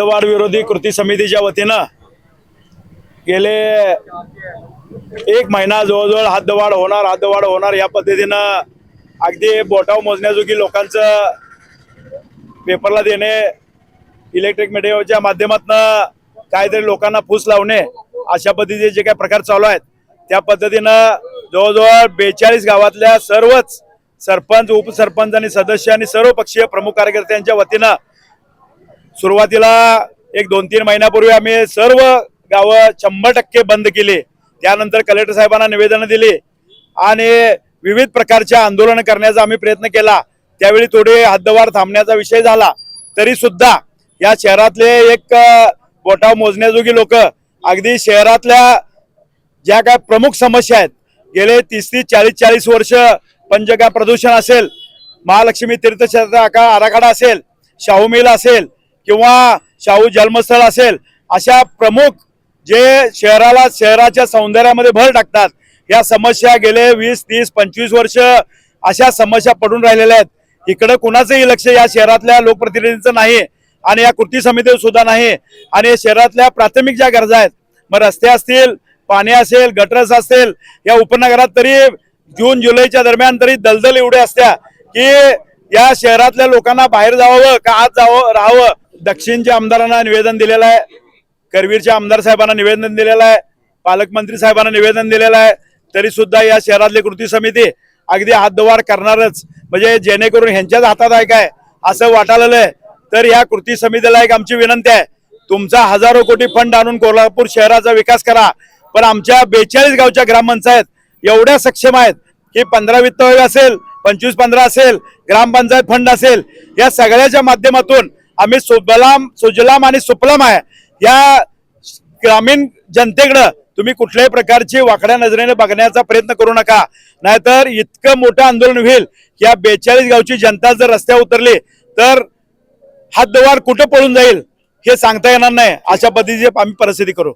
हद्दवाढ विरोधी कृती समितीच्या वतीनं गेले एक महिना जवळजवळ हद्दवाढ होणार हद्दवाढ होणार या पद्धतीनं अगदी बोटाव मोजण्याजोगी लोकांचं पेपरला देणे इलेक्ट्रिक मीडियाच्या माध्यमातनं काहीतरी लोकांना फूस लावणे अशा पद्धतीचे जे काही प्रकार चालू आहेत त्या पद्धतीनं जवळजवळ बेचाळीस गावातल्या सर्वच सरपंच उपसरपंच आणि सदस्य आणि सर्व पक्षीय प्रमुख कार्यकर्त्यांच्या वतीनं सुरुवातीला एक दोन तीन महिन्यापूर्वी आम्ही सर्व गावं शंभर टक्के बंद केले. त्यानंतर कलेक्टर साहेबांना निवेदनं दिली आणि विविध प्रकारच्या आंदोलन करण्याचा आम्ही प्रयत्न केला. त्यावेळी थोडे हद्दवार थांबण्याचा विषय झाला. तरी सुद्धा या शहरातले एक बोटाव मोजण्याजोगी लोक अगदी शहरातल्या ज्या काय प्रमुख समस्या आहेत गेले तीस तीस चाळीस चाळीस वर्ष पंचगा प्रदूषण असेल महालक्ष्मी तीर्थक्षेत्र आराखडा असेल शाहू मिल असेल किंवा शाहू जन्मस्थळ असेल अशा प्रमुख जे शहराला शहराच्या सौंदर्यामध्ये भर टाकतात या समस्या गेले वीस तीस पंचवीस वर्ष अशा समस्या पडून राहिलेल्या आहेत. इकडं कुणाचंही लक्ष या शहरातल्या लोकप्रतिनिधींचं नाही आणि या कृती समिती सुद्धा नाही. आणि शहरातल्या प्राथमिक ज्या गरजा आहेत मग रस्ते असतील पाणी असेल गटरस असेल या उपनगरात तरी जून जुलैच्या दरम्यान तरी दलदल एवढे असत्या की या शहरातल्या लोकांना बाहेर जावं का आत जावं राहावं? दक्षिणच्या आमदारांना निवेदन दिलेलं आहे. करवीरच्या आमदार साहेबांना निवेदन दिलेलं आहे. पालकमंत्री साहेबांना निवेदन दिलेलं आहे. तरी सुद्धा या शहरातली कृती समिती अगदी हातदवार करणारच. म्हणजे जेणेकरून ह्यांच्याच हातात आहे काय? असं वाटायला आहे. तर या कृती समितीला एक आमची विनंती आहे. तुमचा हजारो कोटी फंड आणून कोल्हापूर शहराचा विकास करा. पण आमच्या बेचाळीस गावच्या ग्रामपंचायत एवढ्या सक्षम आहेत की पंधरा वित्त असेल पंचवीस पंधरा असेल ग्रामपंचायत फंड असेल. या सगळ्याच्या माध्यमातून आम्ही सुबलाम सुजलाम आणि सुफलाम आहे. या ग्रामीण जनतेकडं तुम्ही कुठल्याही प्रकारची वाकड्या नजरेने बघण्याचा प्रयत्न करू नका. नाहीतर इतकं मोठं आंदोलन होईल. या बेचाळीस गावची जनता जर रस्त्यावर उतरली तर हातदवार कुठं पळून जाईल हे सांगता येणार नाही. अशा पद्धतीची आम्ही परिस्थिती करू.